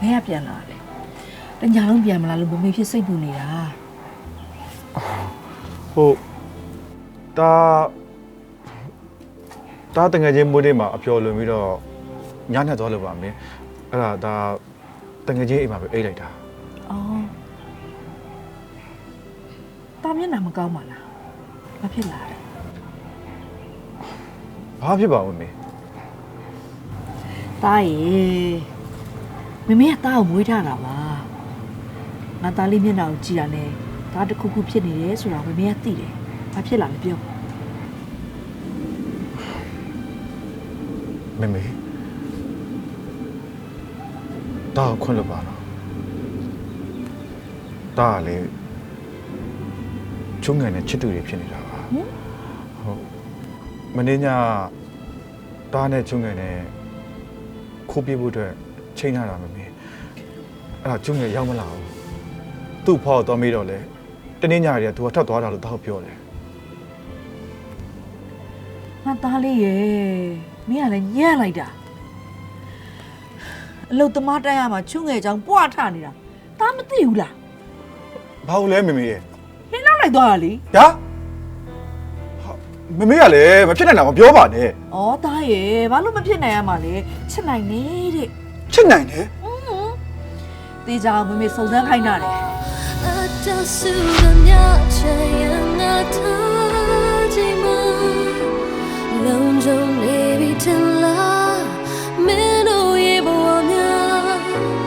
ဘယ်ကပြန်လာလဲတညာလုံးပြန်မလာလို့မမေဖြစ်စိတ်ပူနေတာဟုတ်ဒါဒါတငယ်ချင်းမိုးလေးမှာအပျော်လွန်ပြီးတော့ညနေသွားလို့ပါမင်းအဲ့ဒါဒါတငယ်ချင်းအိမ်မှာပဲအိတ်လိုက်တာအော်တာမျက်နှာမကောင်းပါလားမဖြစ်လာတယ်ဘာဖြစ်ပါဦးမင်းတာရေ မမေကတာကိုမွေးထားတာပါငါသားလေးမျက်နှာကိုကြည့်တာနဲ့ဒါတစ်ခုခုဖြစ်နေတယ်ဆိုတာမမေကသိတယ်ဘာဖြစ်လာလဲပြောမမေဒါကိုခွင့်လို့ပါတော့ဒါကလေချုံငယ်နဲ့ချစ်သူတွေဖြစ်နေတာပါဟင်ဟုတ်မင်းညဒါနဲ့ချုံငယ်နဲ့ခိုးပြေးဖို့အတွက် ချိန်ရတာမမေအဲ့ဒါချုံငယ်ရောက်မလာဘူးသူ့ဖောက်တော့မေးတော့လေတနေ့ညရီကသူကထပ်သွားတာလို့တောက်ပြောတယ်ငါသားလေးရေမင်းကလည်းညံ့လိုက်တာအလုတ်သမားတက်ရမှာချွငယ်ချောင်းပွားထနေတာတာမသိဘူးလားဘာလို့လဲမမေရဲ့လင်းနောက်လိုက်သွားတာလေညာဟာမမေကလည်းမဖြစ်နိုင်တာမပြောပါနဲ့ဩသားရေဘာလို့မဖြစ်နိုင်ရမှာလဲချစ်နိုင်နေတဲ့ ချစ်နိုင်တယ်တေးကြအောင်မမေစုံစမ်းခိုင်းတာလေ အတဆူကမြချင်